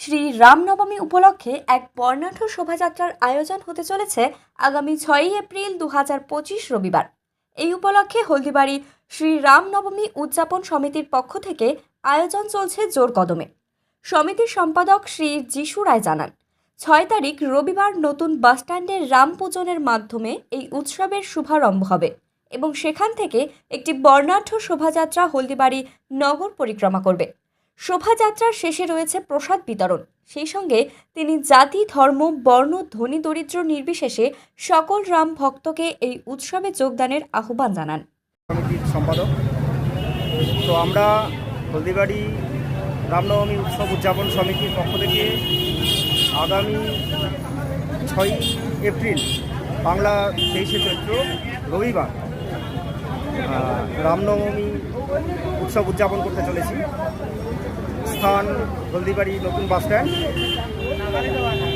শ্রী রামনবমী উপলক্ষে এক বর্ণাঢ্য শোভাযাত্রার আয়োজন হতে চলেছে আগামী ছয়ই এপ্রিল দু হাজার পঁচিশ রবিবার। এই উপলক্ষে হলদিবাড়ি শ্রী রামনবমী উদযাপন সমিতির পক্ষ থেকে আয়োজন চলছে জোর কদমে। সমিতির সম্পাদক শ্রী যিশু রায় জানান, ছয় তারিখ রবিবার নতুন বাসস্ট্যান্ডের রাম পূজনের মাধ্যমে এই উৎসবের শুভারম্ভ হবে এবং সেখান থেকে একটি বর্ণাঢ্য শোভাযাত্রা হলদিবাড়ি নগর পরিক্রমা করবে। শোভাযাত্রার শেষে রয়েছে প্রসাদ বিতরণ। সেই সঙ্গে তিনি জাতি, ধর্ম, বর্ণ, ধনী, দরিদ্র, নির্বিশেষে সকল রাম ভক্তকে এই উৎসবে যোগদানের আহ্বান জানান। সম্পাদক। তো আমরা হলদিবাড়ি রামনবমী উৎসব উদযাপন সমিতির পক্ষ থেকে আগামী ছয় এপ্রিল, বাংলা তেইশে চৈত্র রবিবার রামনবমী উৎসব উদযাপন করতে চলেছি। স্থান, হলদিবাড়ি, নতুন বাসস্ট্যান্ড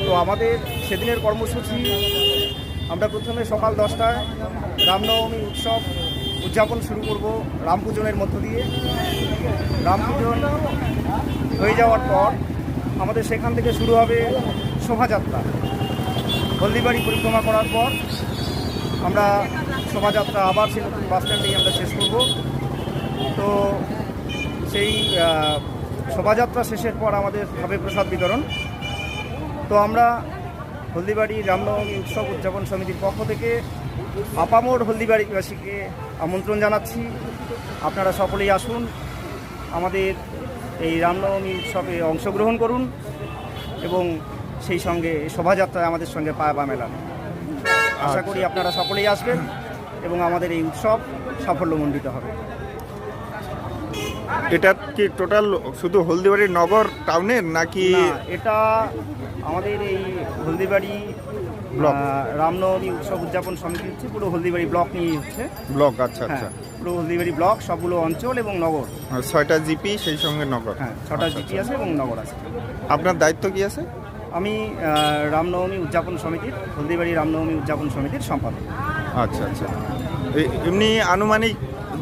তো আমাদের সেদিনের কর্মসূচি, আমরা প্রথমে সকাল দশটায় রামনবমী উৎসব উদযাপন শুরু করব রাম পূজনের মধ্য দিয়ে। রাম পূজন হয়ে যাওয়ার পর আমাদের সেখান থেকে শুরু হবে শোভাযাত্রা। হলদিবাড়ি পরিক্রমা করার পর আমরা শোভাযাত্রা আবার সেই নতুন বাস স্ট্যান্ডেই আমরা শেষ করব। তো সেই শোভাযাত্রা শেষের পর আমাদের হবে প্রসাদ বিতরণ। তো আমরা হলদিবাড়ি রামনবমী উৎসব উদযাপন সমিতির পক্ষ থেকে আপামোর হলদিবাড়িবাসীকে আমন্ত্রণ জানাচ্ছি। আপনারা সকলেই আসুন আমাদের এই রামনবমী উৎসবে অংশগ্রহণ করুন এবং সেই সঙ্গে শোভাযাত্রায় আমাদের সঙ্গে পায়া পা মেলান। আশা করি আপনারা সকলেই আসবেন এবং আমাদের এই উৎসব সাফল্যমণ্ডিত হবে। এটা কি টোটাল শুধু হলদিবাড়ি নগর টাউনের নাকি এটা আমাদের এই হলদিবাড়ি ব্লক। রামনবমী উৎসব উদযাপন সমিতি হচ্ছে পুরো হলদিবাড়ি ব্লক নিয়ে হচ্ছে। ব্লক আচ্ছা আচ্ছা। হ্যাঁ পুরো হলদিবাড়ি ব্লক সবগুলো অঞ্চল এবং নগর। ছয়টা জিপি সেই সঙ্গে নগর। হ্যাঁ ছটা আচ্ছা, জিপি আছে এবং নগর আছে। আপনার দায়িত্ব কি আছে? আমি রামনবমী উদযাপন সমিতির হলদিবাড়ি রামনবমী উদযাপন সমিতির সম্পাদক। আচ্ছা আচ্ছা। এমনি আনুমানিক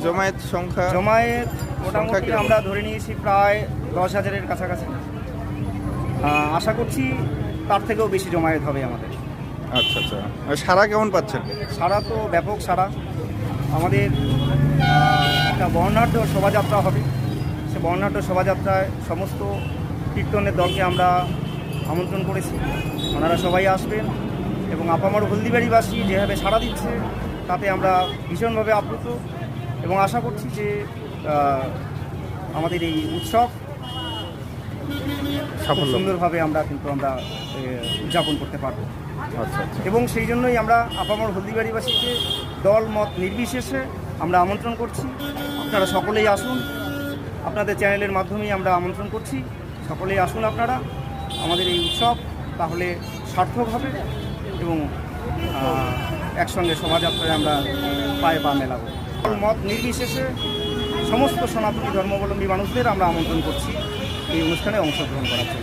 জমায়েত সংখ্যা? জমায়েত মোটামুটি? আমরা ধরে নিয়েছি প্রায় দশ হাজারের কাছাকাছি। আশা করছি তার থেকেও বেশি জমায়েত হবে আমাদের। আচ্ছা আচ্ছা। সারা কেমন পাচ্ছেন? সারা তো ব্যাপক সারা। আমাদের একটা বর্ণাঢ্য শোভাযাত্রা হবে। সে বর্ণাঢ্য শোভাযাত্রায় সমস্ত কীর্তনের দলকে আমরা আমন্ত্রণ করেছি। ওনারা সবাই আসবেন এবং আপামর হলদিবাড়িবাসী যেভাবে সাড়া দিচ্ছে তাতে আমরা ভীষণভাবে আপ্লুত। এবং আশা করছি যে আমাদের এই উৎসব সুন্দরভাবে আমরা কিন্তু আমরা উদযাপন করতে পারব। আচ্ছা আচ্ছা। এবং সেই জন্যই আমরা আপামর হলদিবাড়িবাসীকে দল মত নির্বিশেষে আমরা আমন্ত্রণ করছি। আপনারা সকলেই আসুন। আপনাদের চ্যানেলের মাধ্যমেই আমরা আমন্ত্রণ করছি। সকলেই আসুন আপনারা। আমাদের এই উৎসব তাহলে সার্থক হবে এবং একসঙ্গে শোভাযাত্রায় আমরা পায়ে পা মেলাবো। মত নির্বিশেষে সমস্ত সনাতনী ধর্মাবলম্বী মানুষদের আমরা আমন্ত্রণ করছি এই অনুষ্ঠানে অংশগ্রহণ করার জন্য।